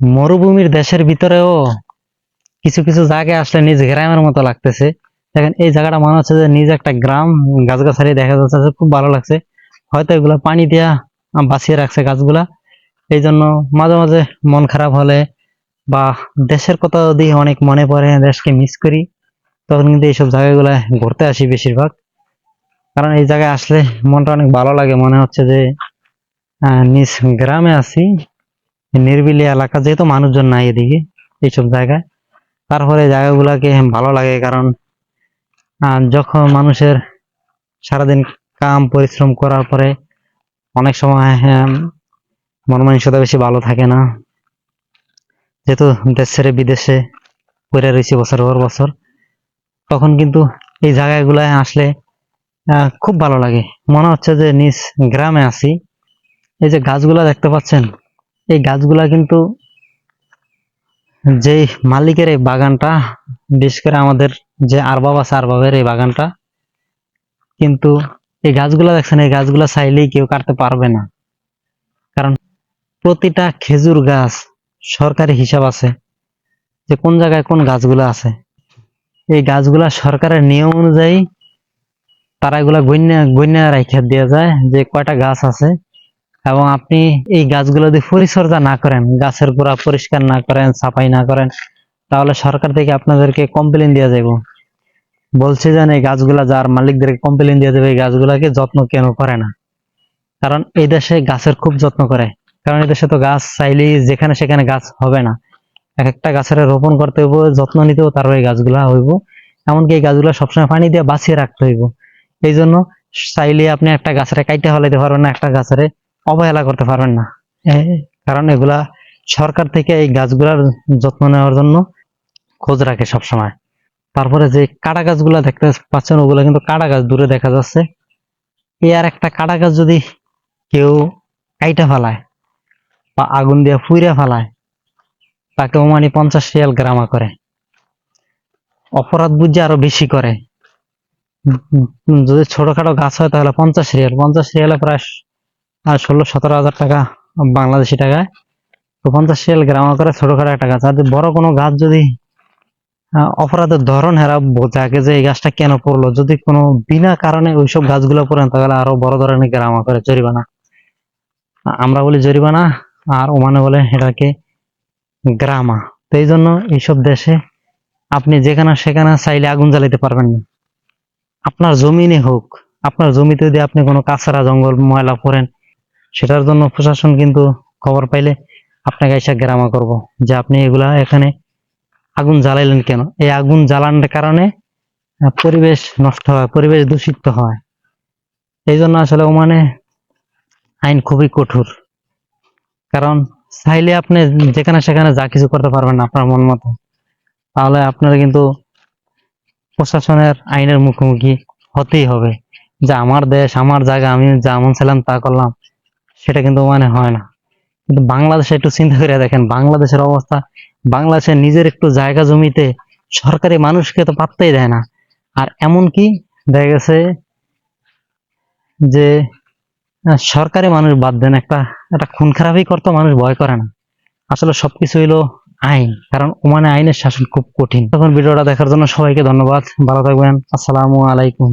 মরুভূমির দেশের ভিতরেও কিছু কিছু জায়গায় আসলে নিজ গ্রামের মতো লাগতেছে। দেখেন, এই জায়গাটা মনে হচ্ছে যে নিজ একটা গ্রাম, গাছগাছালি দেখা যাচ্ছে খুব ভালো লাগছে। হয়তো এগুলা পানি দিয়া বাঁচিয়ে রাখছে গাছগুলা। এই জন্য মাঝে মাঝে মন খারাপ হলে বা দেশের কথা যদি অনেক মনে পড়ে, দেশকে মিস করি, তখন কিন্তু এইসব জায়গাগুলো ঘুরতে আসি বেশিরভাগ। কারণ এই জায়গায় আসলে মনটা অনেক ভালো লাগে। মনে হচ্ছে যে নিজ গ্রামে আছি। নিরিবিলি এলাকা যেহেতু মানুষজন নাই এদিকে এইসব জায়গায়। তারপরে জায়গাগুলোকে ভালো লাগে কারণ যখন মানুষের সারাদিন কাম পরিশ্রম করার পরে অনেক সময় হ্যাঁ, মন মানসিকতা বেশি ভালো থাকে না। যেহেতু দেশ ছেড়ে বিদেশে পড়ে রয়েছি বছর পর বছর তখন কিন্তু এই জায়গাগুলায় আসলে খুব ভালো লাগে। মনে হচ্ছে যে নিজ গ্রামে আছি। এই যে গাছগুলা দেখতে পাচ্ছেন এই গাছগুলা কিন্তু যে মালিকের এই বাগানটা, বিশেষ করে আমাদের যে আরবাব আছে আরবাবের এই বাগানটা, কিন্তু এই গাছগুলা দেখছেন, এই গাছগুলা চাইলেই কেউ কাটতে পারবে না। কারণ প্রতিটা খেজুর গাছ সরকারি হিসাব আছে যে কোন জায়গায় কোন গাছগুলা আছে। এই গাছগুলা সরকারের নিয়ম অনুযায়ী তারা এগুলা গণ্য গণ্য রাখা দেওয়া যায় যে কয়টা গাছ আছে। এবং আপনি এই গাছগুলো যদি পরিচর্যা না করেন, গাছের গোড়া পরিষ্কার না করেন, সাফাই না করেন, তাহলে সরকার থেকে আপনাদেরকে কমপ্লেন দেওয়া যাবে বলছে যেন এই গাছগুলা যার মালিকদেরকে কমপ্লেন দিয়ে দেবে এই গাছগুলাকে যত্ন কেন করে না? কারণ এই দেশে গাছের খুব যত্ন করে। কারণ এই দেশে তো গাছ চাইলেই যেখানে সেখানে গাছ হবে না। এক একটা গাছের রোপণ করতে হইব, যত্ন নিতেও তার এই গাছগুলা হইব। এমনকি এই গাছগুলা সবসময় পানি দিয়ে বাঁচিয়ে রাখতে হইব। এই জন্য চাইলে আপনি একটা গাছের কাইতে হলাইতে পারবেন না, একটা গাছের অবহেলা করতে পারবেন না। কারণ এগুলা সরকার থেকে এই গাছগুলার যত্ন নেওয়ার জন্য খোঁজ রাখে সব সময় তারপরে যে কাটা গাছগুলা দেখতে পাচ্ছেন, ওগুলা কিন্তু কাটা গাছ দূরে দেখা যাচ্ছে। এই আর একটা কাটা গাছ যদি কেউ কাইটা ফেলায় বা আগুন দিয়ে ফুইরা ফেলায় তাকেও মানে পঞ্চাশ রিয়াল গ্রামা করে। অপরাধ বুঝে আরও বেশি করে। যদি ছোটখাটো গাছ হয় তাহলে পঞ্চাশ রিয়াল। পঞ্চাশ রিয়ালে প্রায় আর ষোলো সতেরো হাজার টাকা বাংলাদেশি টাকায় তো পঞ্চাশ রিয়াল গ্রামা করে ছোটখাটো একটা গাছ। আর বড় কোনো গাছ যদি অপরাধের ধরন হেরা বোঝাকে যে এই গাছটা কেন পড়ল, যদি কোনো বিনা কারণে ওইসব গাছগুলো পড়েন তাহলে আরও বড় ধরনের গ্রামা করে জরিমানা। আমরা বলি জরিমানা, আর ওমানে বলে এটাকে গ্রামা। তো এই জন্য এইসব দেশে আপনি যেখানে সেখানে চাইলে আগুন জ্বালাইতে পারবেন না। আপনার জমিনে হোক, আপনার জমিতে যদি আপনি কোনো কাঁচরা জঙ্গল, ময়লা করেন সেটার জন্য প্রশাসন কিন্তু খবর পাইলে আপনাকে এসে গ্রামা করব। যে আপনি এগুলা এখানে আগুন জ্বালাইলেন কেন? এই আগুন জ্বালানোর কারণে পরিবেশ নষ্ট হয়, পরিবেশ দূষিত হয়। এই জন্য আসলে ওমানে আইন খুবই কঠোর। কারণ চাইলে আপনি যেখানে সেখানে যা কিছু করতে পারবেন না আপনার মন মতো। তাহলে আপনার কিন্তু প্রশাসনের আইনের মুখোমুখি হতেই হবে। যে আমার দেশ, আমার জায়গা, আমি যেমন ছিলাম তা করলাম। সেটা কিন্তু মানে হয় না। কিন্তু বাংলাদেশে একটু চিন্তা করে দেখেন, বাংলাদেশের অবস্থা, বাংলাদেশের নিজের একটু জায়গা জমিতে সরকারি মানুষকে তো পাত্তাই দেয় না। আর এমন কি, দেখা গেছে যে সরকারি মানুষ বাদ দেন, একটা একটা খুন খারাপই করতো মানুষ ভয় করে না। আসলে সবকিছু হইল আইন, কারণ ওমানে আইনের শাসন খুব কঠিন। তখন ভিডিওটা দেখার জন্য সবাইকে ধন্যবাদ, ভালো থাকবেন, আসসালামু আলাইকুম।